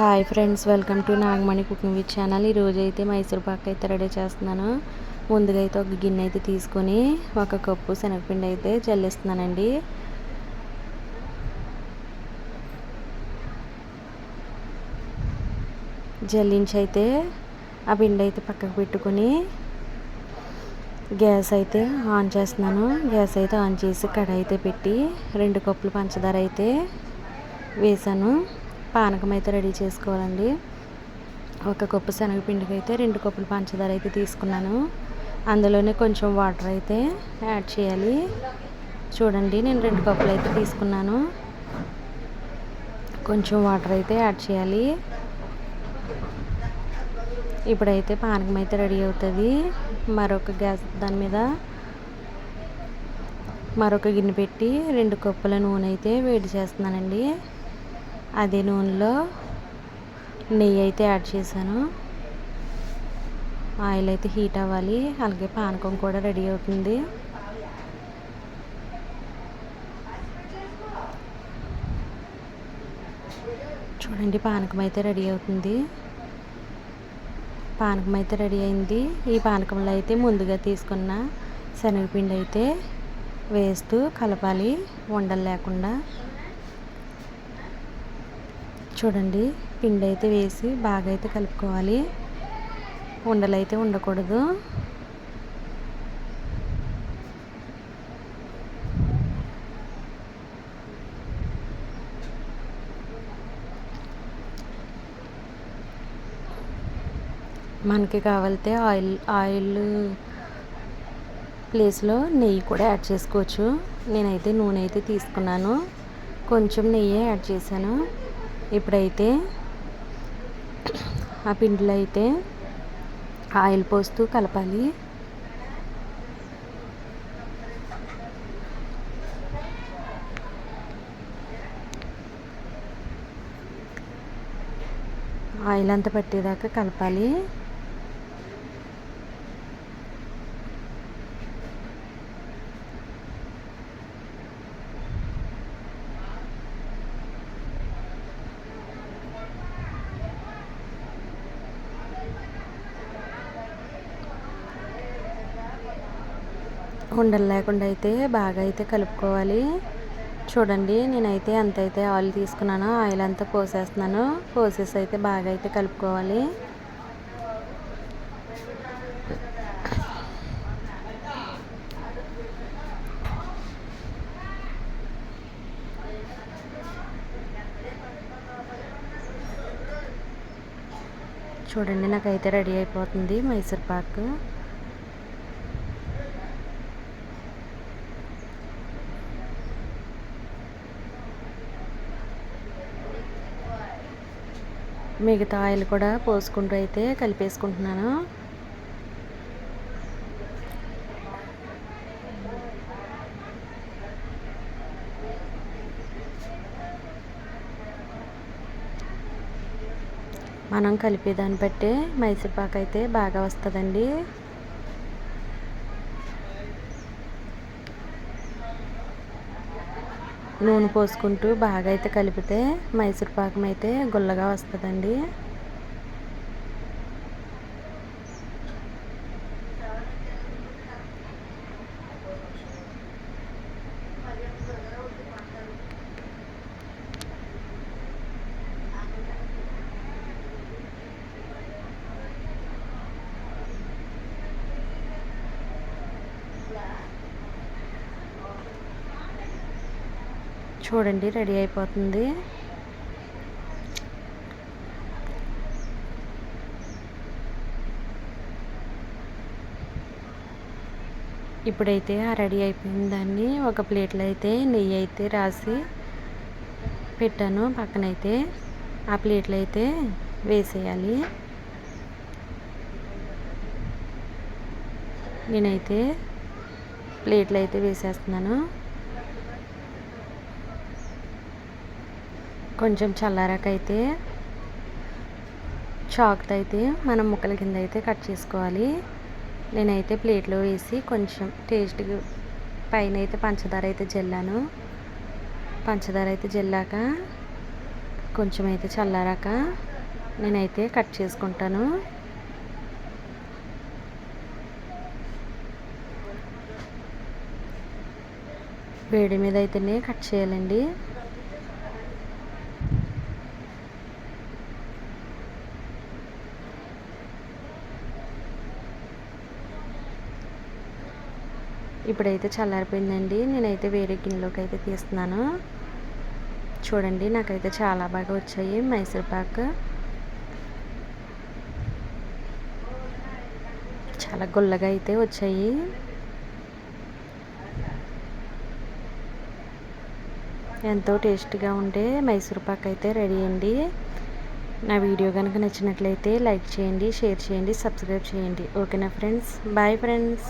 Hi friends welcome to Nagamani cooking with channel. ఈరోజు అయితే మైసూర్ పాక్ అయితే రెడీ చేస్తున్నాను. ముందుగా అయితే ఒక గిన్నె అయితే తీసుకొని ఒక కప్పు శనగపిండి అయితే జల్లిస్తున్నానండి జల్లించి అయితే ఆ పిండి అయితే పక్కకు పెట్టుకొని గ్యాస్ అయితే ఆన్ చేస్తున్నాను. గ్యాస్ అయితే ఆన్ చేసి కడాయి అయితే పెట్టి రెండు కప్పులు పంచదార అయితే వేసాను. పానకం అయితే రెడీ చేసుకోవాలండి. ఒక కప్పు శనగపిండికి అయితే రెండు కప్పులు పంచదార అయితే తీసుకున్నాను. అందులోనే కొంచెం వాటర్ అయితే యాడ్ చేయాలి. చూడండి నేను రెండు కప్పులు అయితే తీసుకున్నాను. కొంచెం వాటర్ అయితే యాడ్ చేయాలి. ఇప్పుడైతే పానకం అయితే రెడీ అవుతుంది. మరొక గ్యాస్ దాని మీద మరొక గిన్నె పెట్టి రెండు కప్పుల నూనె అయితే వేడి చేస్తున్నానండి. అదే నూనెలో నెయ్యి అయితే యాడ్ చేశాను. ఆయిల్ అయితే హీట్ అవ్వాలి. అలాగే పానకం కూడా రెడీ అవుతుంది. చూడండి పానకం అయితే రెడీ అవుతుంది. పానకం అయితే రెడీ అయింది. ఈ పానకంలో అయితే ముందుగా తీసుకున్న శనగపిండి అయితే వేస్తూ కలపాలి. ఉండలు లేకుండా. చూడండి పిండి అయితే వేసి బాగా అయితే కలుపుకోవాలి. ఉండలు అయితే ఉండకూడదు. మనకి కావాలితే ఆయిల్ ఆయిల్ ప్లేస్లో నెయ్యి కూడా యాడ్ చేసుకోవచ్చు. నేనైతే నూనె అయితే తీసుకున్నాను. కొంచెం నెయ్యి యాడ్ చేశాను. ఇప్పుడైతే ఆ పిండిలో అయితే ఆయిల్ పోస్తూ కలపాలి. ఆయిల్ అంతా పట్టేదాకా కలపాలి. ఉండలు లేకుండా అయితే బాగా అయితే కలుపుకోవాలి. చూడండి నేనైతే ఎంత అయితే ఆయిల్ తీసుకున్నానో. ఆయిల్ అంతా పోసేస్తున్నాను. పోసేసి అయితే బాగా అయితే కలుపుకోవాలి. చూడండి నాకైతే రెడీ అయిపోతుంది మైసూర్ పాక్. మిగతా ఆయిల్ కూడా పోసుకుంటూ అయితే కలిపేసుకుంటున్నాను. మనం కలిపేదాన్ని బట్టి మైసూర్పాకు అయితే బాగా వస్తుందండి. నూనె పోసుకుంటూ బాగా అయితే కలిపితే మైసూర్ పాకం అయితే గుల్లగా వస్తుందండి. చూడండి రెడీ అయిపోతుంది. ఇప్పుడైతే ఆ రెడీ అయిపోయిన దాన్ని ఒక ప్లేట్లో అయితే నెయ్యి అయితే రాసి పెట్టాను. పక్కనైతే ఆ ప్లేట్లు అయితే వేసేయాలి. నేనైతే ప్లేట్లు అయితే వేసేస్తున్నాను. కొంచెం చల్లారాకైతే చాక్తో అయితే మనం ముక్కల కింద అయితే కట్ చేసుకోవాలి. నేనైతే ప్లేట్లో వేసి కొంచెం టేస్ట్గా పైన అయితే పంచదార అయితే జల్లాను. పంచదార అయితే జల్లాక కొంచెం అయితే చల్లారాక నేనైతే కట్ చేసుకుంటాను. వేడి మీద అయితేనే కట్ చేయాలండి. ఇప్పుడైతే చల్లారిపోయిందండి. నేనైతే వేరే గిన్నెలోకి అయితే తీస్తున్నాను. చూడండి నాకైతే చాలా బాగా వచ్చాయి. మైసూర్పాక్ చాలా గుల్లగా అయితే వచ్చాయి. ఎంతో టేస్ట్గా ఉండే మైసూర్ పాక్ అయితే రెడీ అండి. నా వీడియో కనుక నచ్చినట్లయితే లైక్ చేయండి షేర్ చేయండి సబ్స్క్రైబ్ చేయండి. ఓకేనా ఫ్రెండ్స్? Bye friends.